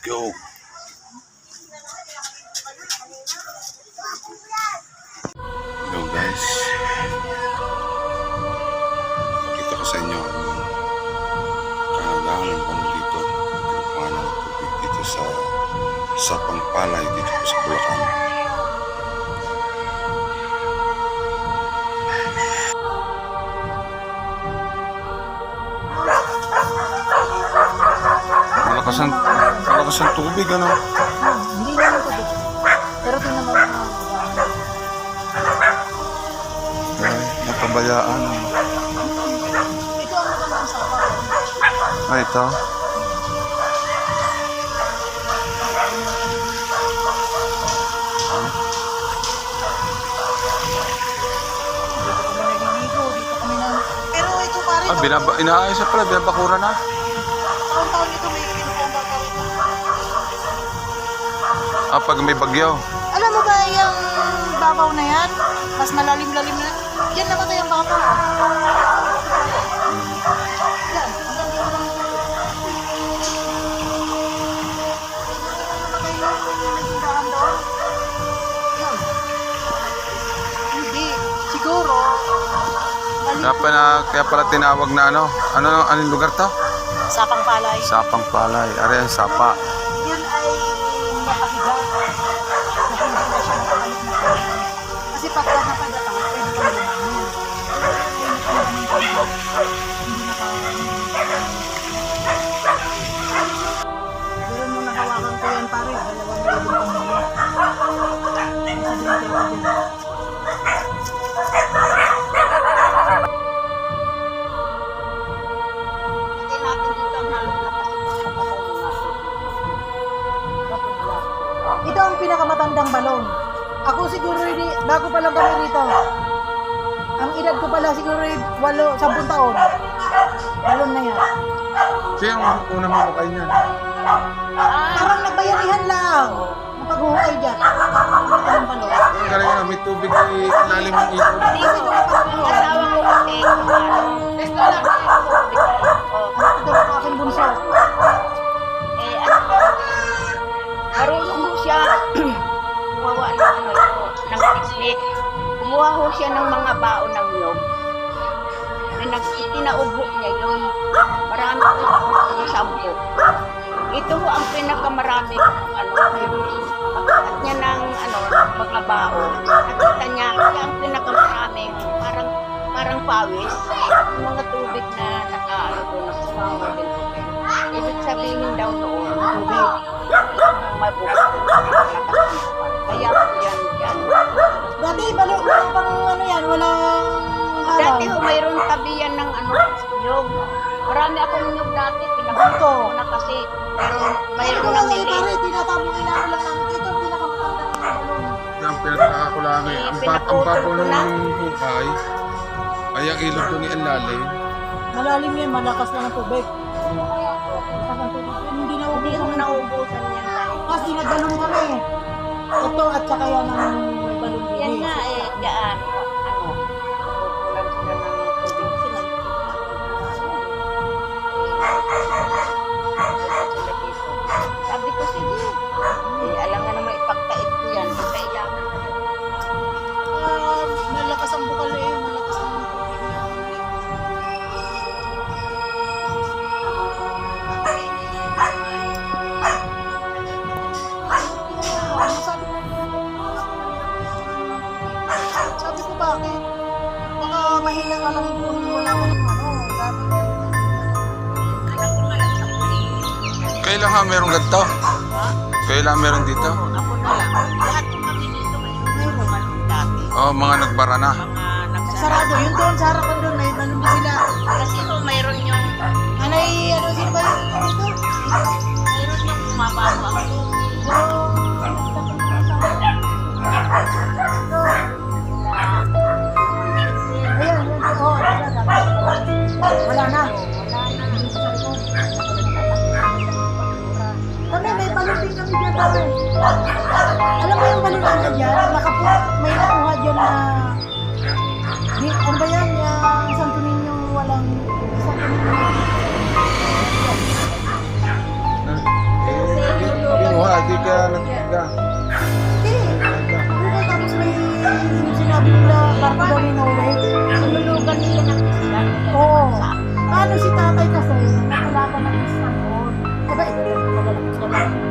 Let's go. Hello guys. Pakita ko sa inyo ang kahandaan ng pano dito. Kinukuha ng dito sa Sapang Palay dito sa Bulacan. Malakas ang, malakas ang tubig ano. Hindi naman ito. Pero tingnan mo yung Ay, napabayaan. ano. Ito ang magandang sa Ay, ito. Ah, binaba, inaayos na pala, binabakura na. Ah, pag may bagyo. Alam mo ba yung babaw na yan? Mas malalim-lalim na. Yan namatay ang babaw. Yan. Kaya pala, kaya pala tinawag na ano. Ano, anong lugar to? Sapang palay. Sapang Palay. Are, Sapa. Yun ay kanya. Kasi pagka napadata, pinakamatandang balon. Ako siguro hindi, bago pa lang kami dito. Ang edad ko pala siguro ay walo, sampung taon. Balon na yan. Siya ang unang mamakay niyan. Parang nagbayanihan lang. Napaghuhukay dyan. Ang balon. Ang galing na, may tubig ay lalim ng ito. Hindi ko ito napaghuhukay. Asawa ko kasi, gusto lang noon, tubig. Mabukas. Kaya po yan, yan. Dati walang pang ano yan, walang Dati ho, mayroon tabi yan ng ano, nyog. Marami akong nyog dati, pinabuto ko na kasi. Pero Mayroon ko na nili. pare, tinatabong inaano lang namin. Ito ang pinakamatandang balon. Yung pinagkakakulangan eh. Ang, pa, ang papo ng hukay ay ang ilog doon ni Alalim. Malalim yan, malakas lang ang tubig. Hindi na Hindi na naubusan yan tayo. Kasi nagbalon kami. Ito at saka yan ang may balon din. Yan nga eh, daan. Meron ganito? Kailan meron dito? Ako na lang. Lahat ng kami dito may ano dati. Oh, mga nagbara na. Mga nagsara. Sarado. Yun doon, sa harapan doon. Santo Niño. Eh, Naga. Hindi. Okay, tapos may sinabi nila, Marco daw ni Noe. Nilulugan nila ng isla. Oo. Ano si tatay kasi, nakalaban ng Istanbul. Diba, ito magalang siya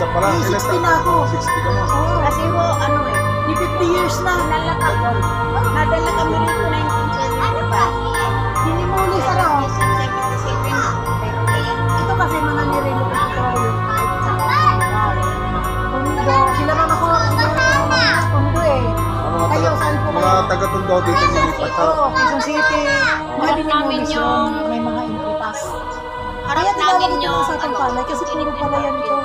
nga. Grade 6 ka pa lang. Grade Ilan 60 na ako. 60 ka na. Oo. Kasi ho, ano eh, Di 50 years na. Nadala kami. Nadala kami rito 1975. Hinimuli sa raw. 1977. Ito kasi mga nirelo ko ito. Sila mama ko, Tondo eh. Ang mga Kayo, taga, saan po mga kayo? taga-tundo dito nilipat. Oo, Quezon City. Mga yung- yun. May mga impitas. Harap Kaya namin tinawag ito yung sa palay kasi puro palayan to.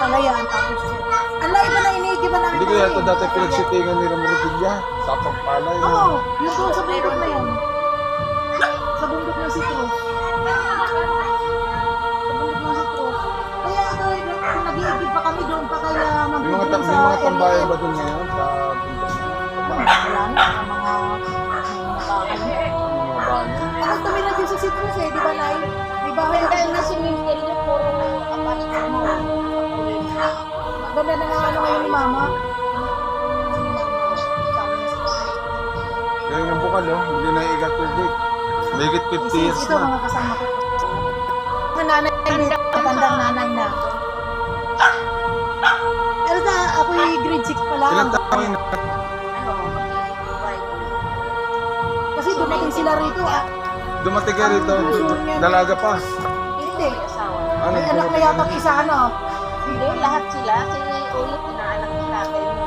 Palayan, tapos ang lahi ba na iniigiba namin? Hindi ito palay? dati pinagsitingan ni Ramorudilla. Sapang palay. Oo, yung doon sa bundok na yun. Sa bundok ng Citrus. Sa bundok ng Citrus. Kaya ito, kung nag-iigib pa kami doon pa kaya mga, ta- sa may mga tambayan ba doon ngayon? Ganda na nga ano ngayon ni Mama. Kaya yung bukal oh, hindi na igat tubig. May higit 50 years Ito na. mga kasama ko. Ang nanay, matandang nanay na. Pero sa ako yung grade 6 pa lang. Ilang taon na? Kasi dumating sila rito ah. Dumating ka rito, dalaga pa. Hindi. Ano, May anak na yata isa ano. Hindi, lahat sila. Si Ulit na anak ni tatay mo.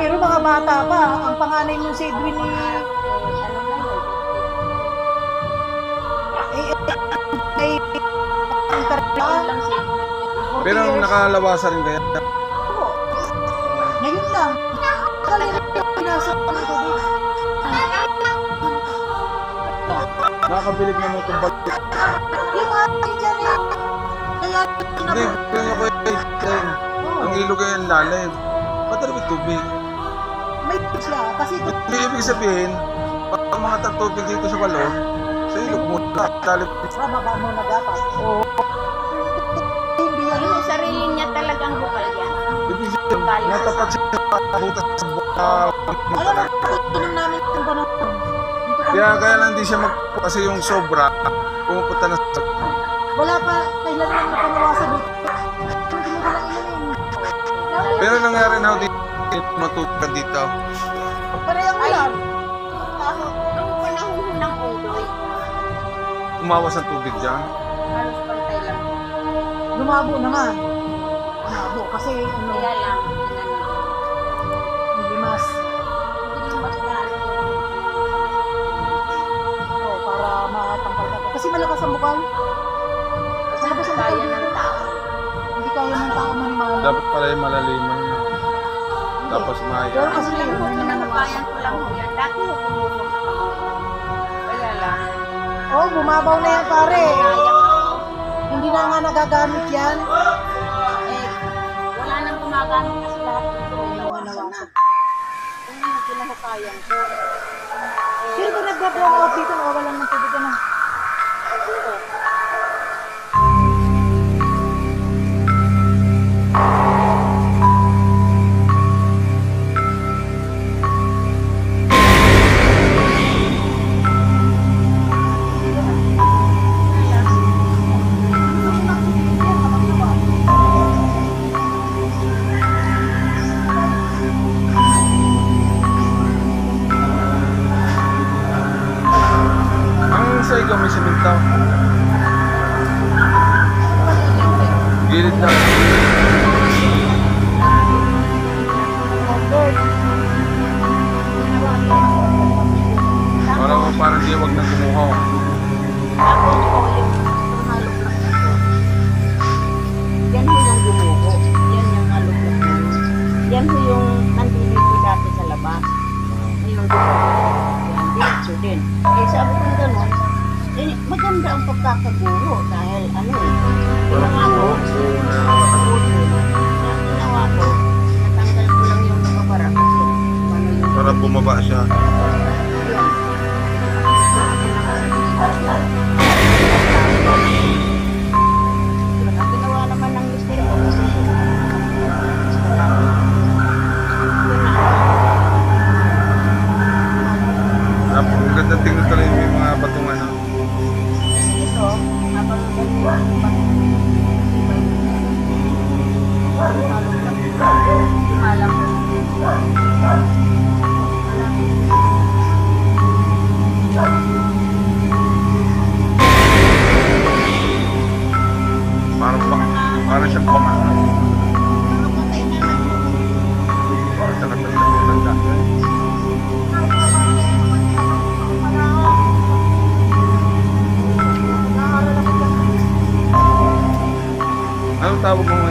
Pero mga bata pa. Ang panganay mo si Edwin ni... Eh, ano na yun? Eh, eh, ay... Ang Pero nakalawasa rin kaya. Oo. Ngayon lang. Kalina yung pinasok ko naman itong balik. Yung ate dyan eh. Kaya... Hindi, pero ako yung Ang ilog ay ang lalim. Ba't may tubig? May siya. Kasi ito Hindi ibig sabihin, pag mga tagtubig dito sa balon, sa ilog mo na. Lalim. sa baba mo na dapat. Oo. Hindi yan. Yung sarili niya talagang bukal yan. Ibig sabihin, natapat siya sa butas sa buka. Alam mo, inom namin yung ganun. Dito. Kaya, kaya lang hindi siya mag... Kasi yung sobra, pumupunta na sa... Wala lang dito. Hindi mo lang inumin. Pero nangyari na dito, matutukan dito. Parehang ulan. Ako, nung panahon ho ng uloy, Umawas ang tubig dyan. halos pantay lang. Lumabo naman. Lumabo kasi lang, ano, Dapat pala yung malaliman na. Tapos Pero maya. kasi Kasi lang pinapabayan nanawasan. ko lang ho yan. Dati sa Panginoon. Kaya lang, Oh, bumabaw na yan pare. ko, Hindi na nga nagagamit yan. eh, wala nang gumagamit kasi lahat ay nawasan na. Kung hindi kinakayan ko, Sino ba nagbabaw out dito? Nawawalan ng tubig ano? Ang Ho yung nandito dati sa laba. Yung gumuho. Yan, diretso din. Eh, sabi ko gano'n, eh, maganda ang pagkakaguho dahil ano eh, ginawa ko, Kaya ginawa ko, natanggal ko lang yung nakabara kasi ano Para bumaba siya. Parang siyang pamana. Parang sa ng dati. Anong tawag mo